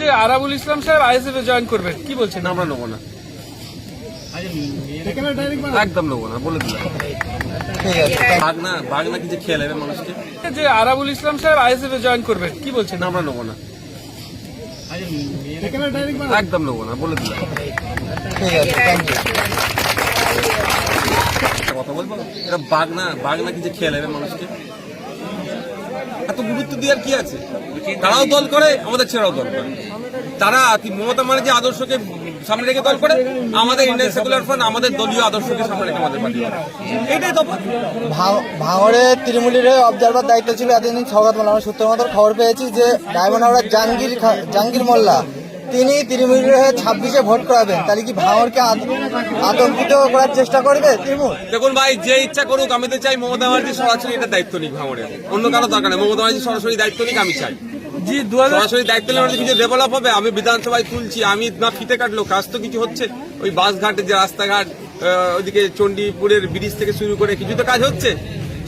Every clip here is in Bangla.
যে আরাবুল ইসলাম সাহেব আইএসএফ এ জয়েন করবেন কি বলছেন? আমরা নেব না। একদম নেব না বলে দিলাম। বাঘ না কিছু খেয়ে নেবে মানুষকে? যে আরাবুল ইসলাম সাহেব আইএসএফ এ জয়েন করবেন কি বলছেন? আমরা নেব না। একদম নেব না বলে দিলাম। কথা বলব? এটা বাঘ না বাঘ না কিছু খেয়ে নেবে মানুষকে? এত গুরুত্ব দেওয়ার কি আছে? তারাও দল করে, আমাদের ছেড়াও দল করে। তারা মমতা ব্যানার্জি আদর্শকে সামনে রেখে দল করে? আমাদের ইন্ডিয়ান সেকুলার ফ্রন্ট, আমাদের দলীয় আদর্শকে সামনে রেখে আমাদের পার্টি। এটাই তো ভাঙ- ভাঙড়ে তৃণমূলের অবজারভার দায়িত্ব ছিল এতদিন সৌগত মোল্লা আমরা সূত্র মতো, খবর পেয়েছি যে, ডায়মন্ড হাওড়ার জাহাঙ্গীর জাহাঙ্গীর মোল্লা তিনি তৃণমূলের হয়ে ছাব্বিশে ভোট করাবেন। তাহলে কি ভাঙড়কে আত- আতঙ্কিত করার চেষ্টা করবে তৃণমূল? দেখুন ভাই যে ইচ্ছা করুক আমি তো চাই মমতা ব্যানার্জি সরাসরি এটা দায়িত্ব নিক ভাঙড়ে অন্য কারও দরকার নেই। মমতা ব্যানার্জি সরাসরি দায়িত্ব নিক আমি চাই। জি দু হাজার সরাসরি দায়িত্ব নিলে কিছু ডেভেলপ হবে। আমি বিধানসভায় তুলছি আমি না ফিতে কাটলো কাজ তো কিছু হচ্ছে। ওই বাস ঘাটের যে রাস্তাঘাট ওইদিকে চণ্ডীপুরের ব্রিজ থেকে শুরু করে কিছু তো কাজ হচ্ছে।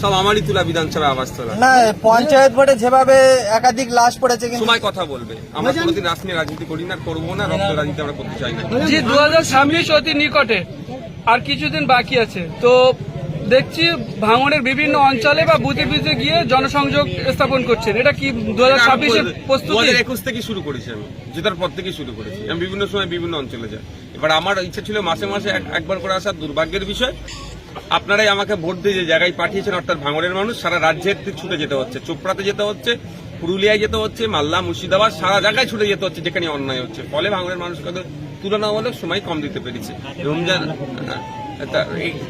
সব আমারই তোলা বিধানসভায় আবাস তোলা না। পঞ্চায়েত ভোটে যেভাবে একাধিক লাশ পড়েছে কিন্তু সময় কথা বলবে। আমরা কোনোদিন রাজনীতি রাজনীতি করি না করব না রক্ত রাজনীতি আমরা করতে চাই না। জি দু হাজার ছাব্বিশ অতি নিকটে। আর কিছুদিন বাকি আছে। তো দেখছি ভাঙনের বিভিন্ন অঞ্চলে বা বুথে বুথে গিয়ে জনসংযোগ স্থাপন করছেন। এটা কি দু হাজার ছাব্বিশের প্রস্তুতি? একুশ থেকে শুরু করেছি আমি। জেতার পর থেকে শুরু করেছি। আমি বিভিন্ন সময় বিভিন্ন অঞ্চলে যাই। এবার আমার ইচ্ছা ছিল মাসে মাসে এক- একবার করে আসার দুর্ভাগ্যের বিষয়। আপনারাই আমাকে ভোট দিয়ে যে জায়গায় পাঠিয়েছেন, অর্থাৎ ভাঙড়ের মানুষ, সারা রাজ্যের ছুটে যেতে হচ্ছে। চোপড়াতে যেতে হচ্ছে, পুরুলিয়ায় যেতে হচ্ছে, মালদা, মুর্শিদাবাদ, সারা জায়গায় ছুটে যেতে হচ্ছে, যেখানে অন্যায় হচ্ছে। ফলে ভাঙড়ের মানুষকে তুলনামূলক সময় কম দিতে পেরেছে। রমজান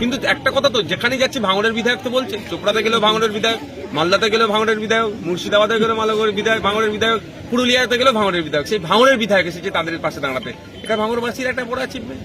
কিন্তু একটা কথা তো যেখানে যাচ্ছি ভাঙড়ের বিধায়ক তো বলছে, চোপড়াতে গেলেও ভাঙড়ের বিধায়ক, মালদাতে গেলেও ভাঙড়ের বিধায়ক, মুর্শিদাবাদে গেলেও মালগড়ের বিধায়ক ভাঙড়ের বিধায়ক, পুরুলিয়াতে গেলেও ভাঙড়ের বিধায়ক। সেই ভাঙড়ের বিধায়ক এসেছে তাদের পাশে দাঁড়াতে। এটা ভাঙড়বাসীর একটা বড় অ্যাচিভমেন্ট